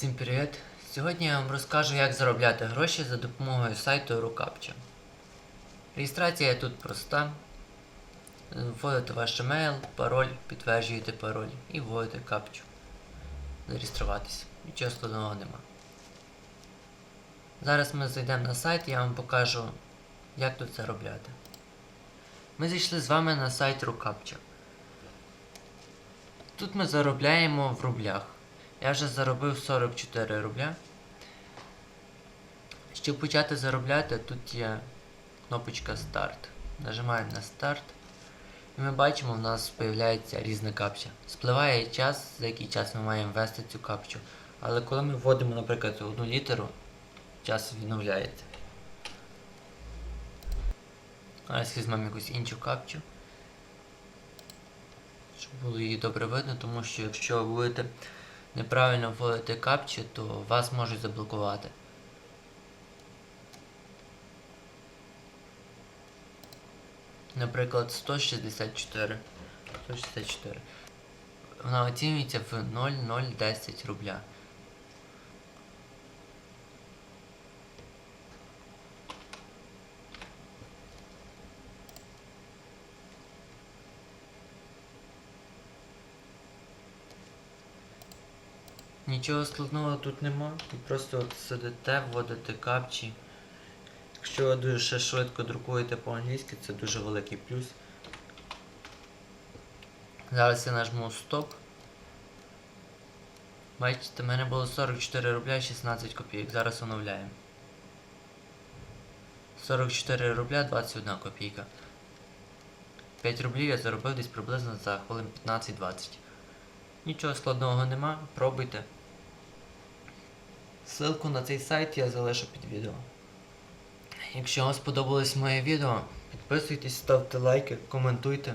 Всім привіт! Сьогодні я вам розкажу, як заробляти гроші за допомогою сайту Рукапча. Реєстрація тут проста. Вводите ваш емейл, пароль, підтверджуєте пароль і вводите капчу. Зареєструватися. Нічого складного нема. Зараз ми зайдемо на сайт і я вам покажу, як тут заробляти. Ми зайшли з вами на сайт Рукапча. Тут ми заробляємо в рублях. Я вже заробив 44 рубля. Щоб почати заробляти, тут є кнопочка старт. Нажимаємо на старт. І ми бачимо, в нас з'являється різна капча. Спливає час, за який час ми маємо ввести цю капчу. Але коли ми вводимо, наприклад, одну літеру, час відновляється. Зараз візьмемо якусь іншу капчу. Щоб було її добре видно, тому що якщо ви будете неправильно вводите капчу, то вас можуть заблокувати. Наприклад, 164. 164. Вона оцінюється в 0,010 рубля. Нічого складного тут нема. Ви просто от сидите, вводите капчі. Якщо ви дуже швидко друкуєте по-англійськи, це дуже великий плюс. Зараз я нажму стоп. Бачите, в мене було 44 рубля 16 копійок. Зараз оновляємо. 44 рубля 21 копійка. 5 рублів я заробив десь приблизно за хвилин 15-20. Нічого складного нема, пробуйте. Ссылку на цей сайт я залишу під відео. Якщо вам сподобалось моє відео, підписуйтесь, ставте лайки, коментуйте.